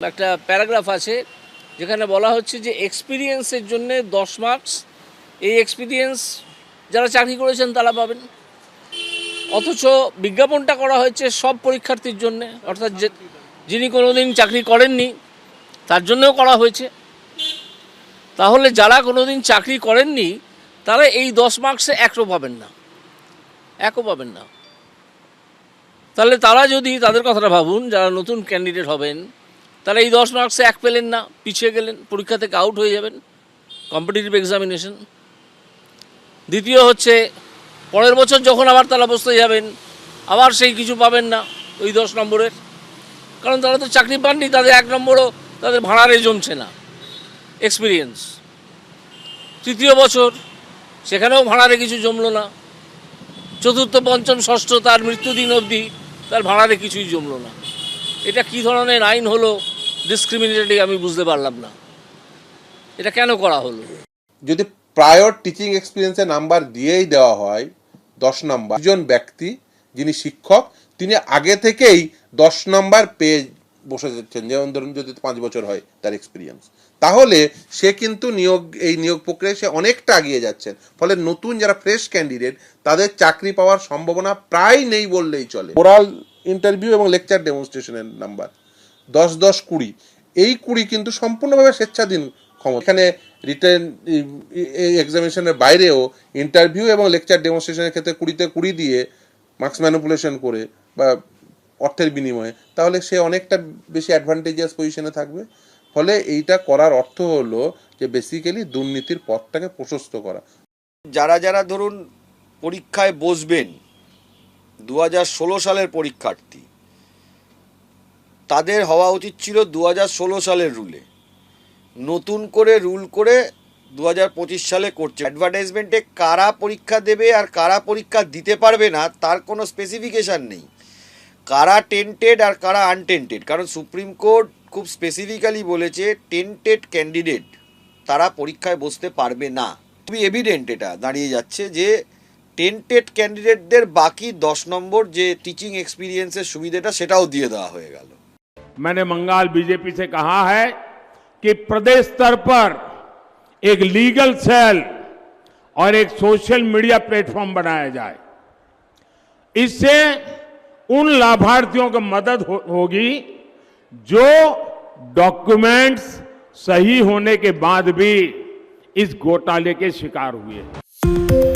একটা প্যারাগ্রাফ আছে যেখানে বলা হচ্ছে যে এক্সপিরিয়েন্সের জন্য দশ মার্কস এই এক্সপিরিয়েন্স যারা চাকরি করেছেন তারা পাবেন। অথচ বিজ্ঞাপনটা করা হয়েছে সব পরীক্ষার্থীর জন্য, অর্থাৎ যিনি কোনোদিন চাকরি করেননি, তার জন্যও করা হয়েছে। তাহলে যারা কোনোদিন চাকরি করেননি, তারা এই দশ মার্কসে একও পাবেন না। একও পাবেন না। তাহলে তারা যদি, তাদের কথাটা ভাবুন, যারা নতুন ক্যান্ডিডেট হবেন তারা এই দশ মার্কসে এক পেলেন না, পিছিয়ে গেলেন, পরীক্ষা থেকে আউট হয়ে যাবেন কম্পিটিটিভ এক্সামিনেশন দ্বিতীয় হচ্ছে, পরের বছর যখন আবার তারা বসতে যাবেন, আবার সেই কিছু পাবেন না ওই দশ নম্বরের। কারণ তারা তো চাকরি পাননি, তাদের এক নম্বরও তাদের ভাড়ারে জমছে না। এক্সপিরিয়েন্স তৃতীয় বছর, সেখানেও ভাড়ারে কিছু জমলো না। চতুর্থ, পঞ্চম, ষষ্ঠ তার মৃত্যুদিন অবধি তার ভাড়ারে কিছুই জমলো না। এটা কি ধরনের আইন হলো? ডিসক্রিমিনেটরি আমি বুঝতে পারলাম না। এটা কেন করা হলো? যদি প্রায়র টিচিং এক্সপিরিয়েন্সের নাম্বার দিয়েই দেওয়া হয়, দশ নাম্বার একজন ব্যক্তি যিনি শিক্ষক, তিনি আগে থেকেই দশ নাম্বার পেয়ে বসে যাচ্ছেন। যেমন ধরুন যদি পাঁচ বছর হয় তার এক্সপিরিয়েন্স তাহলে সে কিন্তু নিয়োগ, এই নিয়োগ প্রক্রিয়ায় সে অনেকটা এগিয়ে যাচ্ছেন। ফলে নতুন যারা ফ্রেশ ক্যান্ডিডেট তাদের চাকরি পাওয়ার সম্ভাবনা প্রায় নেই বললেই চলে। ওরাল ইন্টারভিউ এবং লেকচার ডেমনস্ট্রেশনের নাম্বার দশ দশ কুড়ি। এই কুড়ি কিন্তু সম্পূর্ণভাবে স্বেচ্ছাধীন ক্ষমতা। এখানে রিটার্ন এক্সামিনেশনের বাইরেও ইন্টারভিউ এবং লেকচার ডেমনস্ট্রেশনের ক্ষেত্রে কুড়িতে কুড়ি দিয়ে মার্কস ম্যানিপুলেশন করে বা অর্থের বিনিময়ে, তাহলে সে অনেকটা বেশি অ্যাডভান্টেজিয়াস পজিশনে থাকবে। ফলে এইটা করার অর্থ হলো যে বেসিক্যালি দুর্নীতির পথটাকে প্রশস্ত করা। যারা যারা ধরুন পরীক্ষায় বসবেন দু সালের পরীক্ষার্থী তাদের হওয়া উচিত ছিল দু সালের রুলে। নতুন করে রুল করে দু সালে করছে। অ্যাডভার্টাইজমেন্টে কারা পরীক্ষা দেবে আর কারা পরীক্ষা দিতে পারবে না, তার কোনো স্পেসিফিকেশান নেই। কারা টেন্টেড আর কারা আনটেন্টেড কারণ সুপ্রিম কোর্ট খুব স্পেসিফিক্যালি বলেছে টেন্টেড ক্যান্ডিডেট তারা পরীক্ষায় বসতে পারবে না। খুবই এভিডেন্ট এটা দাঁড়িয়ে যাচ্ছে যে টেন্টেড ক্যান্ডিডেটদের বাকি দশ নম্বর যে টিচিং এক্সপিরিয়েন্সের সুবিধাটা সেটাও দিয়ে দেওয়া হয়ে গেল। मैंने बंगाल बीजेपी से कहा है कि प्रदेश स्तर पर एक लीगल सेल और एक सोशल मीडिया प्लेटफॉर्म बनाया जाए। इससे उन लाभार्थियों को मदद हो, होगी जो डॉक्यूमेंट्स सही होने के बाद भी इस घोटाले के शिकार हुए हैं।